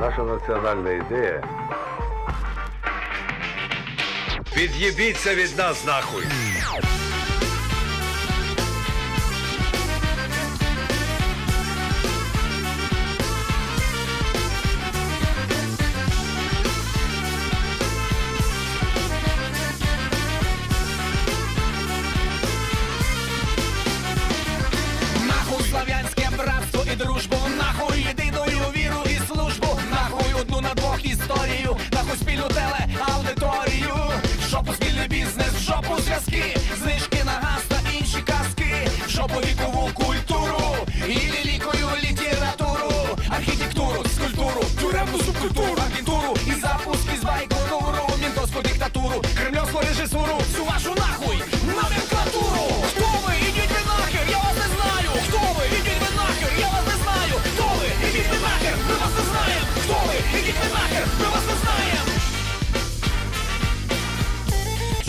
Наша національна ідея. Від'їбіться від нас нахуй! Субкультуру, агентуру і запуск із байконуру, мінтовську диктатуру, кремльовську режисуру, всю вашу нахуй номенклатуру. Хто ви? Ідіть ви нахер, я вас не знаю. Хто ви? Ідіть ви нахер, я вас не знаю. Хто ви? Ідіть ви нахер, ми вас не знаємо. Хто ви? Ідіть ви нахер, ми вас не знаємо.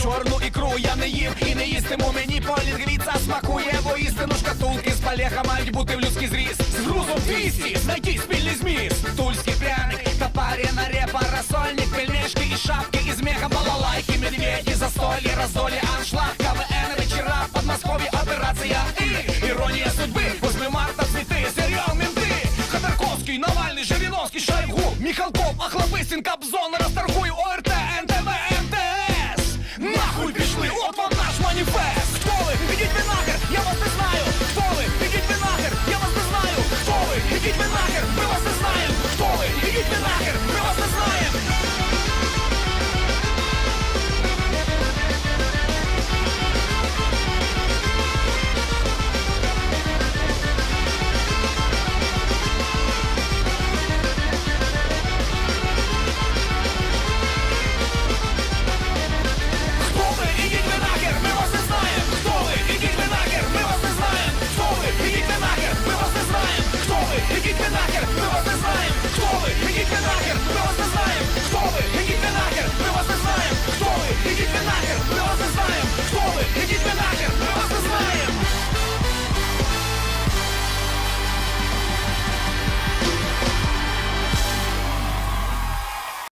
Чорну ікру я не їм і не їстиму мені полінгвіца смакує, бо істину шкатулки з палеха мають бути в людський зріст. З грузом 200 знайти спільний зміст. Тульський пряник шапки из меха, балалайки, Медведи, застолье, раздолье, аншлаг, КВН, вечера, Подмосковье, операция И ирония судьбы, 8 марта, цветы, сериал «Менты» Ходорковский, Навальный, Жириновский, Шойгу, Михалков, Охлобыстин, Кобзон, Расторгу ОР